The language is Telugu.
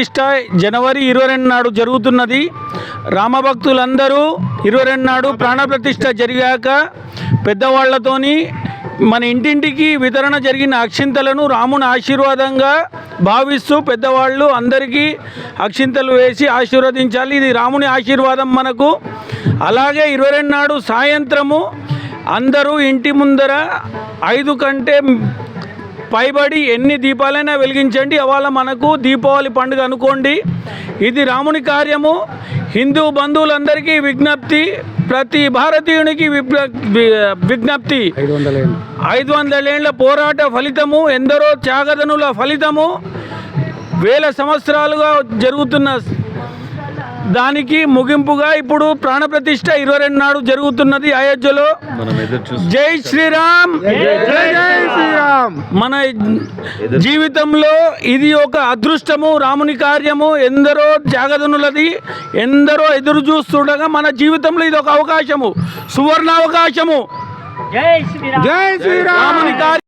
ప్రతిష్ట జనవరి ఇరవై రెండు నాడు జరుగుతున్నది. రామభక్తులందరూ ఇరవై రెండు నాడు ప్రాణప్రతిష్ఠ జరిగాక పెద్దవాళ్ళతోని మన ఇంటింటికి వితరణ జరిగిన అక్షింతలను రాముని ఆశీర్వాదంగా భావిస్తూ పెద్దవాళ్ళు అందరికీ అక్షింతలు వేసి ఆశీర్వదించాలి. ఇది రాముని ఆశీర్వాదం మనకు. అలాగే ఇరవై రెండు నాడు సాయంత్రము అందరూ ఇంటి ముందర ఐదు కంటే పైబడి ఎన్ని దీపాలైనా వెలిగించండి. అవాళ మనకు దీపావళి పండుగ అనుకోండి. ఇది రాముని కార్యము. హిందూ బంధువులందరికీ విజ్ఞప్తి ప్రతి భారతీయునికి విజ్ఞప్తి. ఐదు వందల ఏళ్ళు ఐదు వందలేళ్ళ పోరాట ఫలితము ఎందరో త్యాగదనుల ఫలితము వేల సంవత్సరాలుగా జరుగుతున్న దానికి ముగింపుగా ఇప్పుడు ప్రాణప్రతిష్ఠ ఇరవై రెండు నాడు జరుగుతున్నది. అయోధ్యలో జై శ్రీరామ్! జై శ్రీరామ్ మన జీవితంలో ఇది ఒక అదృష్టము రాముని కార్యము ఎందరో త్యాగదనులది ఎందరో ఎదురు చూస్తుండగా మన జీవితంలో ఇది ఒక అవకాశము సువర్ణ అవకాశము జై శ్రీరామ్. రాముని కార్యం